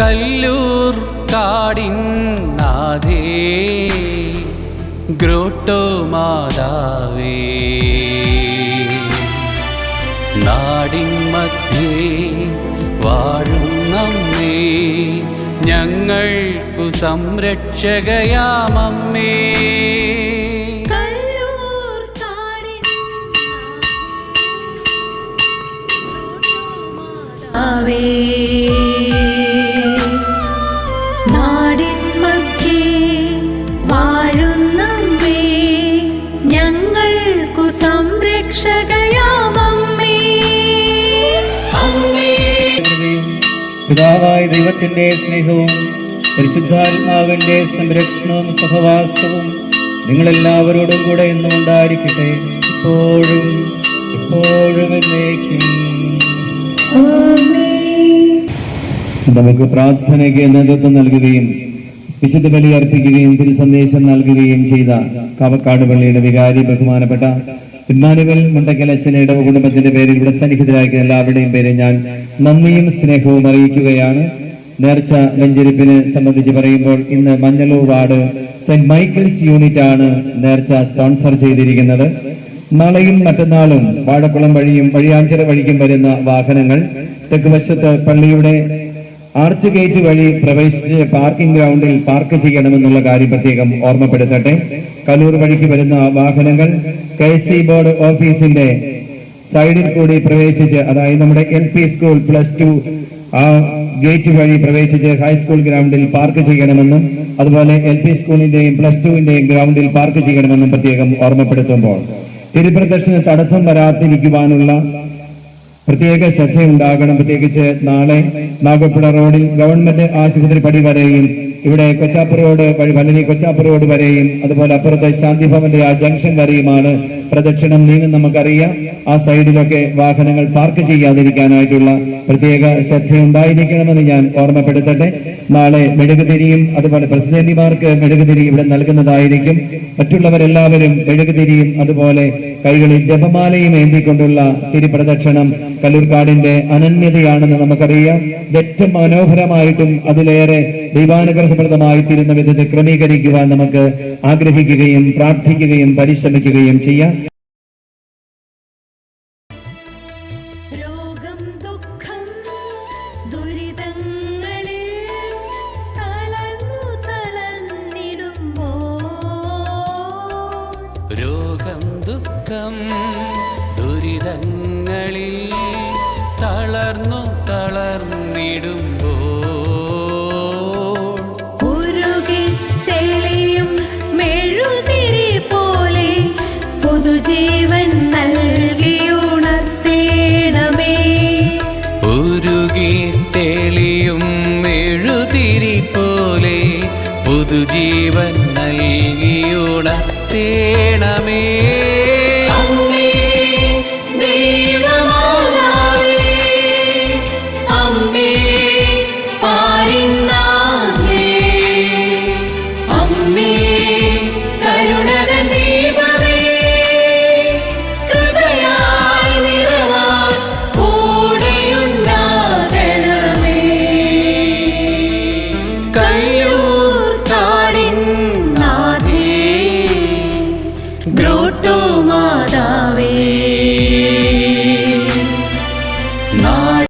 Kallur കാടിൻ നാദേ grotto മാതാവേ. നാടിൻ മധ്യേ വാഴും നമ്മേ ഞങ്ങൾക്കു സംരക്ഷകയാമമ്മേ. ആവേ പിതാവായ ദൈവത്തിന്റെ സ്നേഹവും പരിശുദ്ധാത്മാവിന്റെ സംരക്ഷണവും സഹവാസവും നിങ്ങളെല്ലാവരോടും കൂടെ എന്നും ഉണ്ടായിരിക്കട്ടെ ഇപ്പോഴും എന്നേക്കും. നമുക്ക് പ്രാർത്ഥനയ്ക്ക് നേതൃത്വം നൽകുകയും വിശുദ്ധ ബലി അർപ്പിക്കുകയും തിരു സന്ദേശം നൽകുകയും ചെയ്ത കാവക്കാട് പള്ളിയുടെ വികാരി ബഹുമാനപ്പെട്ട ഇമ്മാനുവൽ മുണ്ടക്കൽ അച്ഛനെ ഇടവ കുടുംബത്തിന്റെ പേരിൽ ഇവിടെ സന്നിഹിതരാക്കിയ എല്ലാവരുടെയും പേര് ഞാൻ നന്ദിയും സ്നേഹവും അറിയിക്കുകയാണ്. നേർച്ച വെഞ്ചരിപ്പിനെ സംബന്ധിച്ച് പറയുമ്പോൾ ഇന്ന് Manjalur ward saint Michael's unit ആണ് നേർച്ച സ്പോൺസർ ചെയ്തിരിക്കുന്നത്. നാളെയും മറ്റന്നാളും വാഴക്കുളം വഴിയും വഴിയാഞ്ചിറ വഴിക്കും വരുന്ന വാഹനങ്ങൾ തെക്ക് വശത്ത് പള്ളിയുടെ ആർച്ച് ഗേറ്റ് വഴി പ്രവേശിച്ച് പാർക്കിംഗ് ഗ്രൗണ്ടിൽ പാർക്ക് ചെയ്യണമെന്നുള്ള കാര്യം പ്രത്യേകം ഓർമ്മപ്പെടുത്തട്ടെ. കലൂർ വഴിക്ക് വരുന്ന വാഹനങ്ങൾ കെ സി ബോർഡ് ഓഫീസിന്റെ സൈഡിൽ കൂടി പ്രവേശിച്ച് അതായത് നമ്മുടെ L P school plus two ആ ഗേറ്റ് വഴി പ്രവേശിച്ച് ഹൈസ്കൂൾ ഗ്രൗണ്ടിൽ പാർക്ക് ചെയ്യണമെന്നും അതുപോലെ എൽ പി സ്കൂളിന്റെയും പ്ലസ് ടുവിന്റെയും ഗ്രൗണ്ടിൽ പാർക്ക് ചെയ്യണമെന്നും പ്രത്യേകം ഓർമ്മപ്പെടുത്തുമ്പോൾ. തിരുപ്രദർശന തടസ്സം വരാതിരിക്കുവാനുള്ള പ്രത്യേക ശ്രദ്ധയുണ്ടാകണം. പ്രത്യേകിച്ച് നാളെ നാഗപ്പുഴ റോഡിൽ ഗവൺമെന്റ് ആശുപത്രി പടി വരെയും ഇവിടെ കൊച്ചാപ്പ് റോഡ് വല്ലനി കൊച്ചാപ്പ് റോഡ് വരെയും അതുപോലെ അപ്പുറത്തെ ശാന്തിഭവന്റെ ആ ജംഗ്ഷൻ വരെയുമാണ് പ്രദക്ഷിണം നീങ്ങും നമുക്കറിയാം. ആ സൈഡിലൊക്കെ വാഹനങ്ങൾ പാർക്ക് ചെയ്യാതിരിക്കാനായിട്ടുള്ള പ്രത്യേക ശ്രദ്ധയുണ്ടായിരിക്കണമെന്ന് ഞാൻ ഓർമ്മപ്പെടുത്തട്ടെ. നാളെ മെഴുകുതിരിയും അതുപോലെ പ്രസിഡന്റിമാർക്ക് മെഴുകുതിരി ഇവിടെ നൽകുന്നതായിരിക്കും. മറ്റുള്ളവരെല്ലാവരും മെഴുകുതിരിയും അതുപോലെ കൈകളിൽ ജപമാലയും ഏന്തിക്കൊണ്ടുള്ള തിരുപ്രദക്ഷിണം കല്ലൂർക്കാടിന്റെ അനന്യതയാണെന്ന് നമുക്കറിയാം. ഏറ്റവും മനോഹരമായിട്ടും അതിലേറെ ദൈവാനുഗ്രഹപ്രദമായി തീരുന്ന വിധത്തിൽ ക്രമീകരിക്കുവാൻ നമുക്ക് ആഗ്രഹിക്കുകയും പ്രാർത്ഥിക്കുകയും പരിശ്രമിക്കുകയും ചെയ്യാം. രോഗം ദുഃഖം ദുഃഖം ദുരിതങ്ങളിൽ തളർന്നു തളർന്നിടും ഉരുകി തെളിയും മെഴുതിരി പോലെ പുതുജീവൻ നൽകിയുണർത്തേണമേ ഉരുകി തെളിയും മെഴുതിരി പോലെ പുതുജീവൻ നൽകിയുണർത്തേണമേ